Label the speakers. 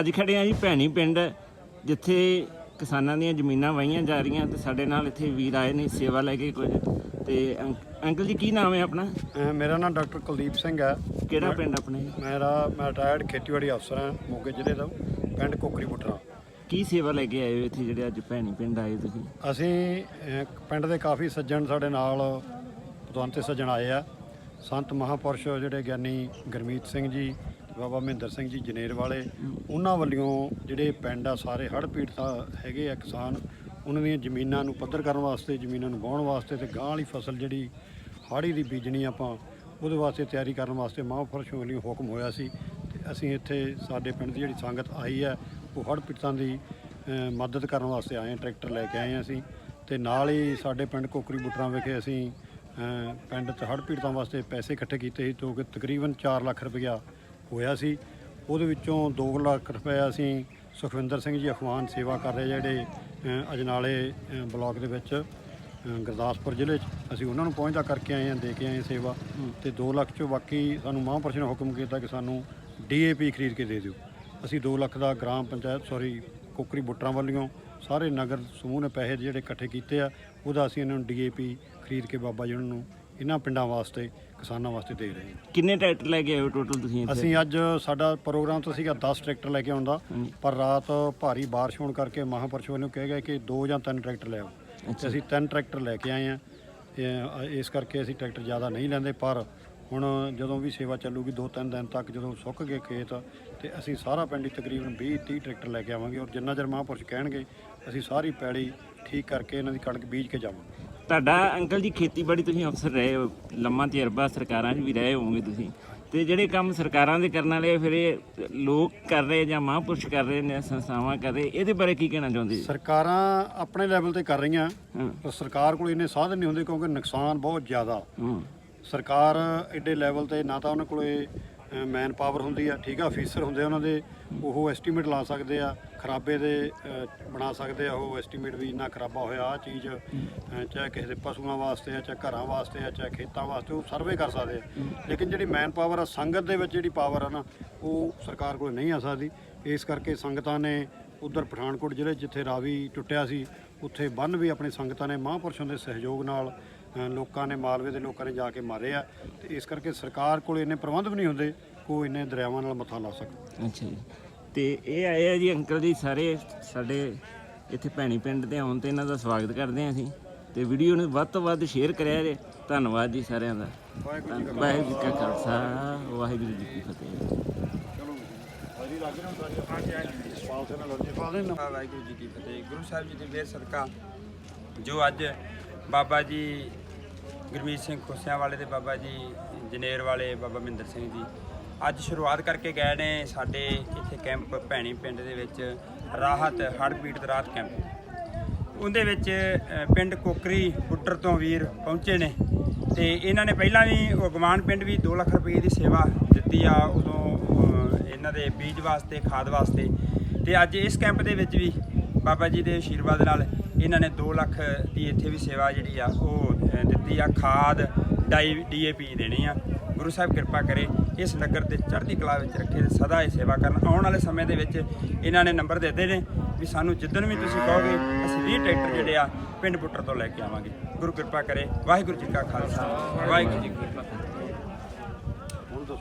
Speaker 1: ਅੱਜ ਖੜੇ ਆ ਜੀ ਭੈਣੀ ਪਿੰਡ ਜਿੱਥੇ ਕਿਸਾਨਾਂ ਦੀਆਂ ਜ਼ਮੀਨਾਂ ਵਾਹੀਆਂ ਜਾ ਰਹੀਆਂ ਤੇ ਸਾਡੇ ਨਾਲ ਇੱਥੇ ਵੀਰ ਆਏ ਨੇ ਸੇਵਾ ਲੈ ਕੇ ਕੁਝ। ਤੇ ਅੰਕ- ਅੰਕਲ ਜੀ ਕੀ ਨਾਮ ਹੈ ਆਪਣਾ?
Speaker 2: ਅਹ ਮੇਰਾ ਨਾਮ ਡਾਕਟਰ ਕੁਲਦੀਪ ਸਿੰਘ ਹੈ।
Speaker 1: ਕਿਹੜਾ ਪਿੰਡ ਆਪਣੇ
Speaker 2: ਮੇਰਾ ਮੈਂ ਰਿਟਾਇਰਡ ਖੇਤੀਬਾੜੀ ਅਫਸਰ ਹਾਂ ਮੋਗੇ ਜ਼ਿਲ੍ਹੇ ਦਾ ਪਿੰਡ ਕੋਕਰੀ ਬੁੱਟਰਾ
Speaker 1: ਕੀ ਸੇਵਾ ਲੈ ਕੇ ਆਏ ਹੋ ਇੱਥੇ ਜਿਹੜੇ ਅੱਜ ਭੈਣੀ ਪਿੰਡ ਆਏ ਤੁਸੀਂ?
Speaker 2: ਅਸੀਂ ਅਹ, ਪਿੰਡ ਦੇ ਕਾਫੀ ਸੱਜਣ ਸਾਡੇ ਨਾਲ ਪਤਵੰਤੇ ਸੱਜਣ ਆਏ ਆ। ਸੰਤ ਮਹਾਪੁਰਸ਼ ਜਿਹੜੇ ਗਿਆਨੀ ਗੁਰਮੀਤ ਸਿੰਘ ਜੀ ਬਾਬਾ ਮਹਿੰਦਰ ਸਿੰਘ ਜੀ ਜਨੇਰ ਵਾਲੇ, ਉਹਨਾਂ ਵੱਲੋਂ ਜਿਹੜੇ ਪਿੰਡ ਆ ਸਾਰੇ ਹੜ੍ਹ ਪੀੜਤ ਹੈਗੇ ਆ ਕਿਸਾਨ, ਉਹਨਾਂ ਦੀਆਂ ਜ਼ਮੀਨਾਂ ਨੂੰ ਪੱਧਰ ਕਰਨ ਵਾਸਤੇ, ਜ਼ਮੀਨਾਂ ਨੂੰ ਵਾਹੁਣ ਵਾਸਤੇ ਤੇ ਗਾਂ ਵਾਲੀ ਫਸਲ ਜਿਹੜੀ ਹਾੜੀ ਦੀ ਬੀਜਣੀ ਆਪਾਂ, ਉਹਦੇ ਵਾਸਤੇ ਤਿਆਰੀ ਕਰਨ ਵਾਸਤੇ ਮਹਾਂਪੁਰਸ਼ ਵੱਲੋਂ ਹੁਕਮ ਹੋਇਆ ਸੀ। ਤੇ ਅਸੀਂ ਇੱਥੇ ਸਾਡੇ ਪਿੰਡ ਦੀ ਜਿਹੜੀ ਸੰਗਤ ਆਈ ਹੈ ਉਹ ਹੜ੍ਹ ਪੀੜਤਾਂ ਦੀ ਮਦਦ ਕਰਨ ਵਾਸਤੇ ਆਏ ਹਾਂ ਟਰੈਕਟਰ ਲੈ ਕੇ ਆਏ ਹਾਂ ਅਸੀਂ। ਤੇ ਨਾਲ ਹੀ ਸਾਡੇ ਪਿੰਡ ਕੋਕਰੀ ਬੁੱਟਰਾਂ ਵਿਖੇ ਅਸੀਂ ਪਿੰਡ 'ਚ ਹੜ੍ਹ ਪੀੜਤਾਂ ਵਾਸਤੇ ਪੈਸੇ ਇਕੱਠੇ ਕੀਤੇ ਸੀ, ਜੋ ਕਿ ਤਕਰੀਬਨ 4 ਲੱਖ ਰੁਪਇਆ ਹੋਇਆ ਸੀ। ਉਹਦੇ ਵਿੱਚੋਂ 2 ਲੱਖ ਰੁਪਇਆ ਅਸੀਂ ਸੁਖਵਿੰਦਰ ਸਿੰਘ ਜੀ ਅਖਵਾਨ ਸੇਵਾ ਕਰ ਰਹੇ ਜਿਹੜੇ ਅਜਨਾਲੇ ਬਲਾਕ ਦੇ ਵਿੱਚ ਗੁਰਦਾਸਪੁਰ ਜ਼ਿਲ੍ਹੇ 'ਚ। ਅਸੀਂ ਉਹਨਾਂ ਨੂੰ ਪਹੁੰਚਦਾ ਕਰਕੇ ਆਏ ਹਾਂ ਦੇ ਕੇ ਆਏ ਸੇਵਾ। ਤੇ 2 ਲੱਖ ਚੋਂ ਬਾਕੀ ਸਾਨੂੰ ਮਹਾਂਪੁਰਸ਼ ਨੇ ਹੁਕਮ ਕੀਤਾ ਕਿ ਸਾਨੂੰ ਡੀਏਪੀ ਖਰੀਦ ਕੇ ਦੇ ਦਿਓ। ਅਸੀਂ 2 ਲੱਖ ਦਾ ਗ੍ਰਾਮ ਪੰਚਾਇਤ ਸੌਰੀ ਕੋਕਰੀ ਬੁੱਟਰਾਂ ਵੱਲੋਂ ਸਾਰੇ ਨਗਰ ਸਮੂਹ ਨੇ ਪੈਸੇ ਜਿਹੜੇ ਇਕੱਠੇ ਕੀਤੇ ਆ ਉਹਦਾ ਅਸੀਂ ਇਹਨਾਂ ਨੂੰ ਡੀਏਪੀ ਖਰੀਦ ਕੇ ਬਾਬਾ ਜੀ ਨੂੰ ਇਹਨਾਂ ਪਿੰਡਾਂ ਵਾਸਤੇ ਕਿਸਾਨਾਂ ਵਾਸਤੇ ਦੇ ਰਹੇ ਹਾਂ।
Speaker 1: ਕਿੰਨੇ ਟਰੈਕਟਰ ਲੈ ਕੇ ਆਏ ਹੋ ਟੋਟਲ ਤੁਸੀਂ ਇੱਥੇ?
Speaker 2: ਅਸੀਂ ਅੱਜ ਸਾਡਾ ਪ੍ਰੋਗਰਾਮ ਤਾਂ ਸੀਗਾ 10 ਟਰੈਕਟਰ ਲੈ ਕੇ ਆਉਣ ਦਾ। ਪਰ ਰਾਤ ਭਾਰੀ ਬਾਰਿਸ਼ ਹੋਣ ਕਰਕੇ ਮਹਾਂਪੁਰਸ਼ ਵੱਲੋਂ ਕਿਹਾ ਗਿਆ ਕਿ ਦੋ ਜਾਂ ਤਿੰਨ ਟਰੈਕਟਰ ਲੈ ਆਓ। ਤੇ ਅਸੀਂ ਤਿੰਨ ਟਰੈਕਟਰ ਲੈ ਕੇ ਆਏ ਆ ਇਸ ਕਰਕੇ ਅਸੀਂ ਟਰੈਕਟਰ ਜ਼ਿਆਦਾ ਨਹੀਂ ਲੈਂਦੇ ਪਰ ਹੁਣ ਜਦੋਂ ਵੀ ਸੇਵਾ ਚੱਲੂਗੀ ਦੋ ਤਿੰਨ ਦਿਨ ਤੱਕ ਜਦੋਂ ਸੁੱਕ ਗਏ ਖੇਤ ਤੇ ਅਸੀਂ ਸਾਰਾ ਪਿੰਡ ਹੀ ਤਕਰੀਬਨ 20 30 ਟਰੈਕਟਰ ਲੈ ਕੇ ਆਵਾਂਗੇ। ਔਰ ਜਿੰਨਾ ਚਿਰ ਮਹਾਂਪੁਰਸ਼ ਕਹਿਣਗੇ ਅਸੀਂ ਸਾਰੀ ਪੈਲੀ ਠੀਕ ਕਰਕੇ ਇਹਨਾਂ ਦੀ ਕਣਕ ਬੀਜ ਕੇ ਜਾਵਾਂਗੇ।
Speaker 1: ਤੁਹਾਡਾ ਅੰਕਲ ਜੀ ਖੇਤੀਬਾੜੀ ਤੁਸੀਂ ਅਫਸਰ ਰਹੇ ਹੋ ਲੰਮਾ ਤਜਰਬਾ ਸਰਕਾਰਾਂ 'ਚ ਵੀ ਰਹੇ ਹੋਵੋਗੇ ਤੁਸੀਂ। ਤੇ ਜਿਹੜੇ ਕੰਮ ਸਰਕਾਰਾਂ ਦੇ ਕਰਨ ਵਾਲੇ ਫਿਰ ਇਹ ਲੋਕ ਕਰ ਰਹੇ ਜਾਂ ਮਹਾਂਪੁਰਸ਼ ਕਰ ਰਹੇ ਨੇ ਸੰਸਥਾਵਾਂ ਕਰ ਰਹੇ ਇਹਦੇ ਬਾਰੇ ਕੀ ਕਹਿਣਾ ਚਾਹੁੰਦੇ ਜੀ?
Speaker 2: ਸਰਕਾਰਾਂ ਆਪਣੇ ਲੈਵਲ ਤੇ ਕਰ ਰਹੀਆਂ ਪਰ ਸਰਕਾਰ ਕੋਲ ਇੰਨੇ ਸਾਧਨ ਨਹੀਂ ਹੁੰਦੇ ਕਿਉਂਕਿ ਨੁਕਸਾਨ ਬਹੁਤ ਜ਼ਿਆਦਾ। ਸਰਕਾਰ ਐਡੇ ਲੈਵਲ ਤੇ ਨਾ ਤਾਂ ਉਹਨਾਂ ਕੋਲੇ ਮੈਨ ਪਾਵਰ ਹੁੰਦੀ ਆ ਠੀਕ ਆ ਅਫੀਸਰ ਹੁੰਦੇ ਆ ਉਹਨਾਂ ਦੇ ਉਹ ਐਸਟੀਮੇਟ ਲਾ ਸਕਦੇ ਆ ਖਰਾਬੇ ਦੇ ਅ, ਬਣਾ ਸਕਦੇ ਆ ਉਹ ਐਸਟੀਮੇਟ ਵੀ ਇੰਨਾ ਖਰਾਬਾ ਹੋਇਆ ਆ ਚੀਜ਼ ਅ, ਚਾਹੇ ਕਿਸੇ ਦੇ ਪਸ਼ੂਆਂ ਵਾਸਤੇ ਆ ਚਾਹੇ ਘਰਾਂ ਵਾਸਤੇ ਆ ਚਾਹੇ ਖੇਤਾਂ ਵਾਸਤੇ ਉਹ ਸਰਵੇ ਕਰ ਸਕਦੇ ਆ। ਲੇਕਿਨ ਜਿਹੜੀ ਮੈਨ ਪਾਵਰ ਆ ਸੰਗਤ ਦੇ ਵਿੱਚ ਜਿਹੜੀ ਪਾਵਰ ਆ ਨਾ ਉਹ ਸਰਕਾਰ ਕੋਲ ਨਹੀਂ ਆ ਸਕਦੀ। ਇਸ ਕਰਕੇ ਸੰਗਤਾਂ ਨੇ ਉਧਰ ਪਠਾਨਕੋਟ ਜ਼ਿਲ੍ਹੇ 'ਚ ਜਿੱਥੇ ਰਾਵੀ ਟੁੱਟਿਆ ਸੀ ਉੱਥੇ ਬੰਨ ਵੀ ਆਪਣੀ ਸੰਗਤਾਂ ਨੇ ਮਹਾਂਪੁਰਸ਼ਾਂ ਦੇ ਸਹਿਯੋਗ ਨਾਲ ਲੋਕਾਂ ਨੇ ਮਾਲਵੇ ਦੇ ਲੋਕਾਂ ਨੇ ਜਾ ਕੇ ਮਾਰੇ ਆ ਤੇ ਇਸ ਕਰਕੇ ਸਰਕਾਰ ਕੋਲ ਇੰਨੇ ਪ੍ਰਬੰਧ ਵੀ ਨਹੀਂ ਹੁੰਦੇ ਕੋਈ ਇੰਨੇ ਦਰਿਆਵਾਂ ਨਾਲ ਮੱਥਾ ਲਾ ਸਕੇ
Speaker 1: ਅੱਛਾ ਜੀ। ਤੇ ਇਹ ਆਏ ਆ ਜੀ ਅੰਕਲ ਜੀ ਸਾਰੇ ਸਾਡੇ ਇੱਥੇ ਭੈਣੀ ਪਿੰਡ ਤੇ ਆਉਣ ਤੇ ਇਹਨਾਂ ਦਾ ਸਵਾਗਤ ਕਰਦੇ ਹਾਂ ਅਸੀਂ। ਤੇ ਵੀਡੀਓ ਨੂੰ ਵੱਧ ਤੋਂ ਵੱਧ ਸ਼ੇਅਰ ਕਰਿਆ ਜੇ। ਧੰਨਵਾਦ ਜੀ ਸਾਰਿਆਂ ਦਾ।
Speaker 2: ਵਾਹਿਗੁਰੂ ਜੀ
Speaker 1: ਕਾ ਖਾਲਸਾ ਵਾਹਿਗੁਰੂ ਜੀ ਕੀ ਫਤਿਹ।
Speaker 3: ਵਾਹਿਗੁਰੂ ਜੀ ਕੀ ਫਤਿਹ। ਗੁਰੂ ਸਾਹਿਬ ਜੀ ਦੀ ਸਦਕਾ ਜੋ ਅੱਜ ਬਾਬਾ ਜੀ ਗੁਰਮੀਤ ਸਿੰਘ ਖੁਸਿਆਂ ਵਾਲੇ ਤੇ ਬਾਬਾ ਜੀ ਜਨੇਰ ਵਾਲੇ ਬਾਬਾ ਮਹਿੰਦਰ ਸਿੰਘ ਜੀ। ਅੱਜ ਸ਼ੁਰੂਆਤ ਕਰਕੇ ਗਏ ਨੇ ਸਾਡੇ ਇੱਥੇ ਕੈਂਪ ਭੈਣੀ ਪਿੰਡ ਦੇ ਵਿੱਚ ਰਾਹਤ ਹੜ੍ਹ ਪੀੜਤ ਰਾਹਤ ਕੈਂਪ। ਉਹਦੇ ਵਿੱਚ ਪਿੰਡ ਕੋਕਰੀ ਬੁੱਟਰ ਤੋਂ ਵੀਰ ਪਹੁੰਚੇ ਨੇ ਤੇ ਇਹਨਾਂ ਨੇ ਪਹਿਲਾਂ ਵੀ ਉਹ ਪਿੰਡ ਵੀ 2 ਲੱਖ ਰੁਪਏ ਦੀ ਸੇਵਾ ਦਿੱਤੀ ਆ ਉਦੋਂ ਇਹਨਾਂ ਦੇ ਬੀਜ ਵਾਸਤੇ, ਖਾਦ ਵਾਸਤੇ। ਤੇ ਅੱਜ ਇਸ ਕੈਂਪ ਦੇ ਵਿੱਚ ਵੀ ਬਾਬਾ ਜੀ ਦੇ ਆਸ਼ੀਰਵਾਦ ਨਾਲ ਇਹਨਾਂ ਨੇ 2 ਲੱਖ ਦੀ ਇੱਥੇ ਵੀ ਸੇਵਾ ਜਿਹੜੀ ਆ ਉਹ ਦਿੱਤੀ ਆ, ਖਾਦ, ਡਾਈ, ਡੀਏਪੀ ਦੇਣੀ ਆ। ਗੁਰੂ ਸਾਹਿਬ ਕਿਰਪਾ ਕਰੇ ਇਸ ਨਗਰ ਤੇ ਚੜ੍ਹਦੀ ਕਲਾ ਵਿੱਚ ਰੱਖੇ ਤੇ ਸਦਾ ਇਹ ਸੇਵਾ ਕਰਨ। ਆਉਣ ਵਾਲੇ ਸਮੇਂ ਦੇ ਵਿੱਚ ਇਹਨਾਂ ਨੇ ਨੰਬਰ ਦਿੱਤੇ ਨੇ ਵੀ ਸਾਨੂੰ ਜਿੱਦਣ ਵੀ ਤੁਸੀਂ ਕਹੋਗੇ, ਅਸੀਂ 20 ਟਰੈਕਟਰ ਜਿਹੜੇ ਆ, ਪਿੰਡ ਪੁੱਟਰ ਤੋਂ ਲੈ ਕੇ ਆਵਾਂਗੇ। ਗੁਰੂ ਕਿਰਪਾ ਕਰੇ। ਵਾਹਿਗੁਰੂ ਜੀ ਕਾ ਖਾਲਸਾ। ਵਾਹਿਗੁਰੂ ਜੀ ਕੀ ਫਤਿਹ।